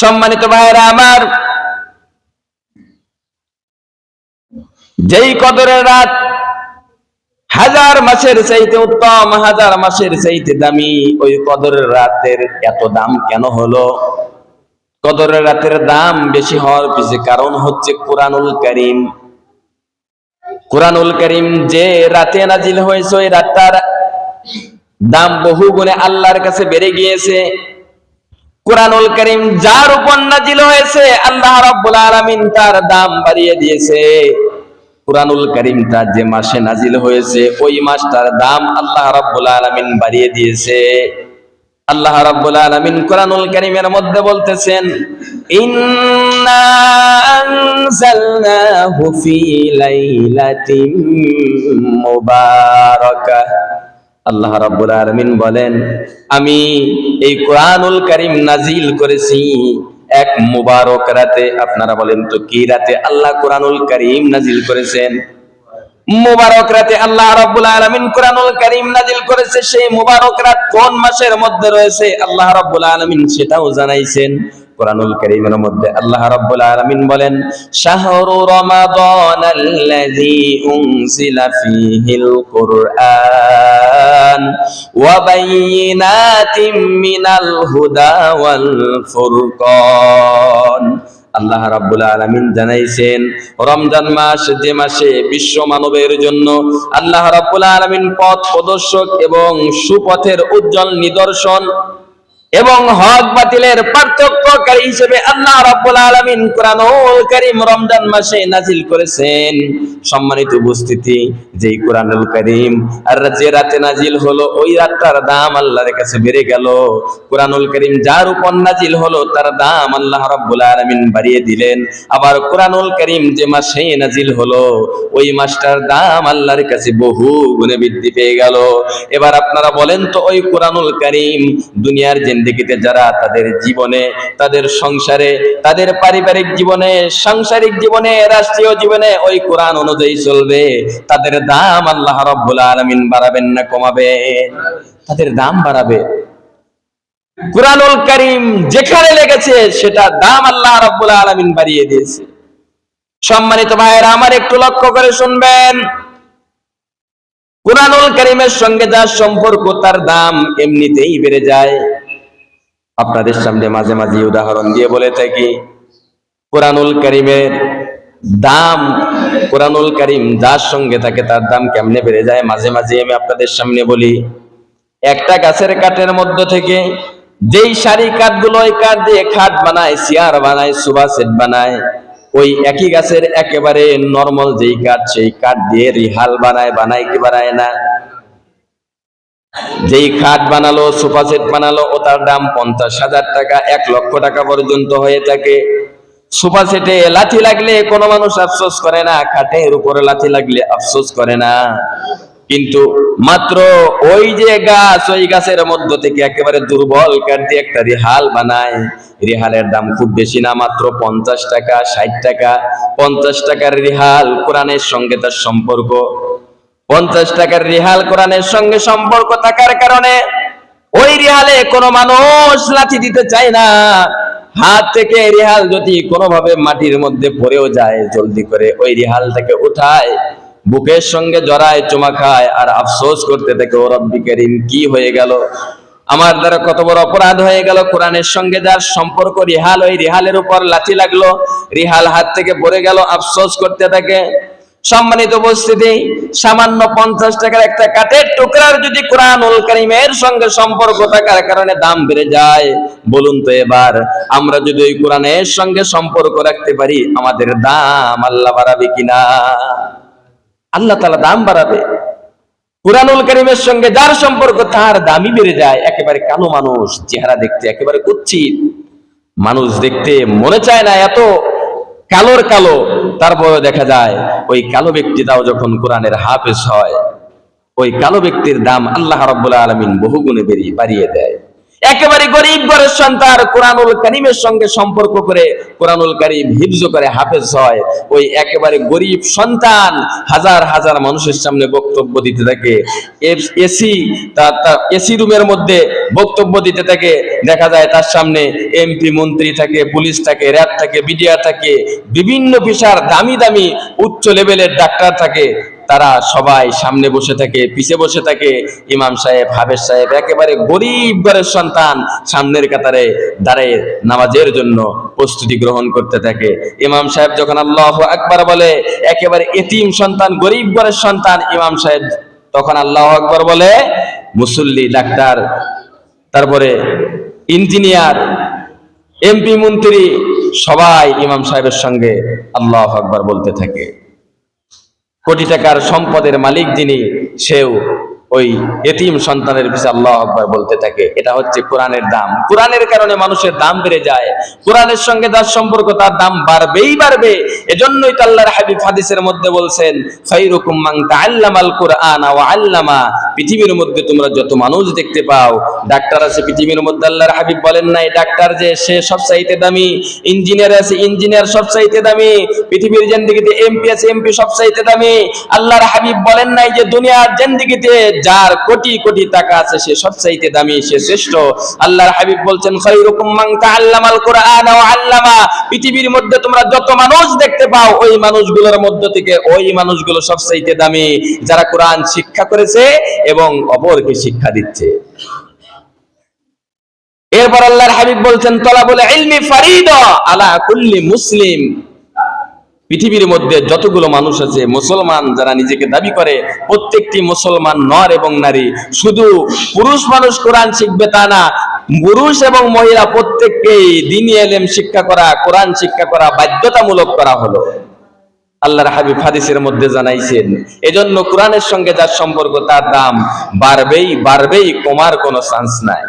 সম্মানিত ভাইয়েরা আমার, যেই কদরের রাত, হাজার মাসের চাইতে উত্তম, হাজার মাসের চাইতে দামি, ওই কদরের রাতের এত দাম কেন হলো? কদরের রাতের দাম বেশি হওয়ার পিছে কারণ হচ্ছে কোরআনুল করিম। কোরআনুল করিম যে রাতে নাজিল হয়েছে, ওই রাতটার দাম বহু গুণে আল্লাহর কাছে বেড়ে গিয়েছে। কোরআনুল করিম যার উপর নাজিল হয়েছে, আল্লাহ রাব্বুল আলামিন তার দাম বাড়িয়ে দিয়েছে। কোরআনুল করিমটা যে মাসে নাজিল হয়েছে, ওই মাসটার দাম আল্লাহ রাব্বুল আলামিন বাড়িয়ে দিয়েছে। আল্লাহ রাব্বুল আলামিন কোরআনুল কারীমের মধ্যে বলতেছেন, ইন্না আনজালনাহু ফি লাইলাতিন মুবারাকাহ। আল্লাহ রাব্বুল আলামিন বলেন, আমি এই কোরআনুল কারীম নাজিল করেছি এক মুবারক রাতে। আপনারা বলেন, তো কি রাতে আল্লাহ কোরআনুল কারীম নাজিল করেছেন? মুবারক রাতে আল্লাহ রাব্বুল আলামিন কোরআনুল কারীম নাজিল করেছে, সেই মুবারক রাত কোন মাসের মধ্যে রয়েছে? আল্লাহ রাব্বুল আলামিন সেটাও জানাইছেন। কোরআনুল কারীমের মধ্যে আল্লাহ রাব্বুল আলামিন বলেন, শাহরু রমাদানাল্লাযী উনজিলা ফীহিল কুরআন ওয়া বাইয়িনাতিম মিনাল হুদা ওয়াল ফুরকান। আল্লাহ রাব্বুল আলামিন জানাইছেন, রমজান মাস যে মাসে বিশ্ব মানবের জন্য আল্লাহ রাব্বুল আলামিন পথ প্রদর্শক এবং সুপথের উজ্জ্বল নিদর্শন এবং হক বাতিলের পার্থক্যকারী হিসেবে আল্লাহ রাব্বুল আলামিন কোরআনুল কারীম রমজান মাসে নাজিল করেছেন। সম্মানিত উপস্থিতি, যেই কোরআনুল কারীম আর যে রাতে নাজিল হলো, ওই রাতটার দাম আল্লাহর কাছে বেড়ে গেল। কোরআনুল কারীম যার উপর নাজিল হলো, তার দাম আল্লাহ রাব্বুল আলামিন বাড়িয়ে দিলেন। আবার কোরআনুল কারীম যে মাসে নাজিল হলো, ওই মাসটার দাম আল্লাহর কাছে বহু গুণে বৃদ্ধি পেয়ে গেল। এবার আপনারা বলেন তো, ওই কোরআনুল কারীম দুনিয়ার জিন্দেগিতে যারা তাদের জীবনে, তাদের সংসারে, তাদের পারিবারিক জীবনে, সাংসারিক জীবনে, রাষ্ট্রীয় জীবনে ওই কোরআন অনুযায়ী চলবে। তাদের দাম আল্লাহ রাব্বুল আলামিন বাড়াবেন না কমাবেন তাদের দাম বাড়াবে। কোরআনুল কারীম যেখানে লেগেছে, সেটা দাম আল্লাহ রাব্বুল আলামিন বাড়িয়ে দিয়েছে। সম্মানিত ভাইয়েরা, আমার একটু লক্ষ্য করে শুনবেন। কোরআনুল কারীমের সঙ্গে যার সম্পর্ক, তার দাম এমনিতেই বেড়ে যায়। আপনাদের সামনে মাঝে মাঝে উদাহরণ দিয়ে বলে থাকি, কোরআনুল কারীমের দাম, কোরআনুল কারীম যার সঙ্গে থাকে তার দাম কেমনে বেড়ে যায়? মাঝে মাঝে আমি আপনাদের সামনে বলি, একটা গাছের কাঠের মধ্য থেকে যেই সারি কাঠগুলো ওই কাঠ দিয়ে খাট বানায়, চেয়ার বানায়, সোফা সেট বানায়, ওই একই গাছের একেবারে নর্মাল যেই কাঠ, সেই কাঠ দিয়ে রিহাল বানায় বানায় কি বানায় না? যেই খাট বানালো, সোফা সেট বানালো, ও তার দাম পঞ্চাশ হাজার টাকা, এক লক্ষ টাকা পর্যন্ত হয়ে থাকে। সোফা সেটে লাথি লাগলে কোনো মানুষ আফসোস করে না, খাটের উপরে লাথি লাগলে আফসোস করে না। কিন্তু মাত্র ওই যে গাছ, ওই গাছের মধ্য থেকে একেবারে দুর্বল দিয়ে একটা রিহাল বানায়। রিহালের দাম খুব বেশি না, মাত্র পঞ্চাশ টাকা, ষাট টাকা। পঞ্চাশ টাকার রিহাল কোরআনের সঙ্গে তার সম্পর্ক। পঞ্চাশ টাকার রিহাল কোরআনের সঙ্গে সম্পর্ক থাকার কারণে ওই রিহালে কোনো মানুষ লাঠি দিতে চায় না। হাত থেকে রিহাল যদি কোনোভাবে মাটির মধ্যে পড়েও যায়, জলদি করে ওই রিহালটাকে উঠায়, বুকের সঙ্গে জড়ায়, চুমা খায়, আর আফসোস করতে থাকে ও রব্বি কি হয়ে গেল? আমার দ্বারা কত বড় অপরাধ হয়ে গেল? কোরআনের সঙ্গে যার সম্পর্ক, রিহাল ওই রিহালের উপর লাঠি লাগল। রিহাল হাত থেকে পড়ে গেল, আফসোস করতে থাকে সম্মানিত উপস্থিতি, সামান্য পঞ্চাশ টাকার একটা কাঠের টুকরার যদি কোরআনুল কারিমের সঙ্গে সম্পর্ক থাকার কারণে দাম বেড়ে যায়, বলুন তো এবার, আমরা যদি ওই কোরআনের সঙ্গে সম্পর্ক রাখতে পারি, আমাদের দাম আল্লাহ বাড়াবে কিনা? আল্লাহ তালা দাম বাড়াবে। কোরআনুল কারিমের সঙ্গে যার সম্পর্ক, তার দামই বেড়ে যায়। একেবারে কালো মানুষ, চেহারা দেখতে একেবারে কুচ্ছিত। মানুষ দেখতে মনে চায় না এত কালোর কালো। তারপরে দেখা যায়, ওই কালো ব্যক্তিটাও যখন কোরআনের হাফেজ হয়, ওই কালো ব্যক্তির দাম আল্লাহ রব্বুল আলমিন বহুগুণে বেরিয়ে বাড়িয়ে দেয়। একেবারে গরিব ঘরের সন্তান কোরআনুল কারিমের সঙ্গে সম্পর্ক করে কোরআনুল কারিম হিফজ করে হাফেজ হয়। ওই একেবারে গরিব সন্তান হাজার হাজার মানুষের সামনে বক্তব্য দিতে থাকে। এসি তার এসি রুমের মধ্যে বক্তব্য দিতে থাকে। দেখা যায় তার সামনে এমপি, মন্ত্রী থাকে, পুলিশ থাকে, র্যাব থাকে বিডিআর থাকে, বিভিন্ন পেশার দামি দামি উচ্চ লেভেলের ডাক্তার থাকে। তারা সবাই সামনে বসে থাকে, পিছে বসে থাকে। ইমাম সাহেব, হাফেজ সাহেব, একেবারে গরিব ঘরের সন্তান সামনের কাতারে দাঁড়িয়ে নামাজের জন্য প্রস্তুতি গ্রহণ করতে থাকে। ইমাম সাহেব যখন আল্লাহ আকবার বলে, একেবারে এতিম সন্তান, গরিব ঘরের সন্তান, ইমাম সাহেব তখন আল্লাহ আকবার বলে, মুসল্লি, ডাক্তার, তারপরে ইঞ্জিনিয়ার, এমপি, মন্ত্রী, সবাই ইমাম সাহেবের সঙ্গে আল্লাহ আকবার বলতে থাকে। কোটি টাকার সম্পদের মালিক যিনি সেও ওই এতিম সন্তানের পিছিয়ে আল্লাহ আকবার বলতে থাকে। এটা হচ্ছে কোরআনের দাম। কোরআনের কারণে মানুষের দাম বেড়ে যায়। কোরআনের সঙ্গে যার সম্পর্ক, তার দাম বাড়বেই বাড়বে। এজন্যই তো আল্লাহর হাবিব হাদিসের মধ্যে বলছেন, খায়রুকুম মান তাআল্লামাল কুরআন ওয়া আল্লামা। পৃথিবীর মধ্যে তোমরা যত মানুষ দেখতে পাও, ডাক্তার আছে পৃথিবীর মধ্যে আল্লাহর হাবিব বলেন নাই, ডাক্তার যে, সে সব চাইতে দামি। ইঞ্জিনিয়ার আছে ইঞ্জিনিয়ার সব চাইতে দামি। পৃথিবীর জিন্দেগিতে এমপি আছে এমপি সব চাইতে দামি। আল্লাহর হাবিব বলেন নাই যে, দুনিয়ার জিন্দেগিতে যার কোটি কোটি টাকা আছে, সে সব চাইতে দামি, সে শ্রেষ্ঠ। আল্লাহর হাবিব বলছেন খায়রুকুম মান তাআল্লামাল কুরআন ওয়া আল্লামা। পৃথিবীর মধ্যে তোমরা যত মানুষ দেখতে পাও, ওই মানুষগুলোর মধ্য থেকে ওই মানুষগুলো সব চাইতে দামি, যারা কোরআন শিক্ষা করেছে এবং অপরকে শিক্ষা দিচ্ছে। এরপর আল্লাহর হাবিব বলছেন, তলাবুল ইলমি ফারিদা আলা কুল্লি মুসলিম। পৃথিবীর মধ্যে যতগুলো মানুষ আছে, মুসলমান যারা নিজেকে দাবি করে, প্রত্যেকটি মুসলমান নর এবং নারী। শুধু পুরুষ মানুষ কোরআন শিখবে তা না, পুরুষ এবং মহিলা প্রত্যেককেই দিনী এলেম শিক্ষা করা, কোরআন শিক্ষা করা বাধ্যতামূলক করা হলো। আল্লাহর হাবিব হাদিসের মধ্যে জানাইছেন, এজন্য কোরআনের সঙ্গে যার সম্পর্ক তার দাম বাড়বেই বাড়বেই, কমার কোনো চান্স নাই।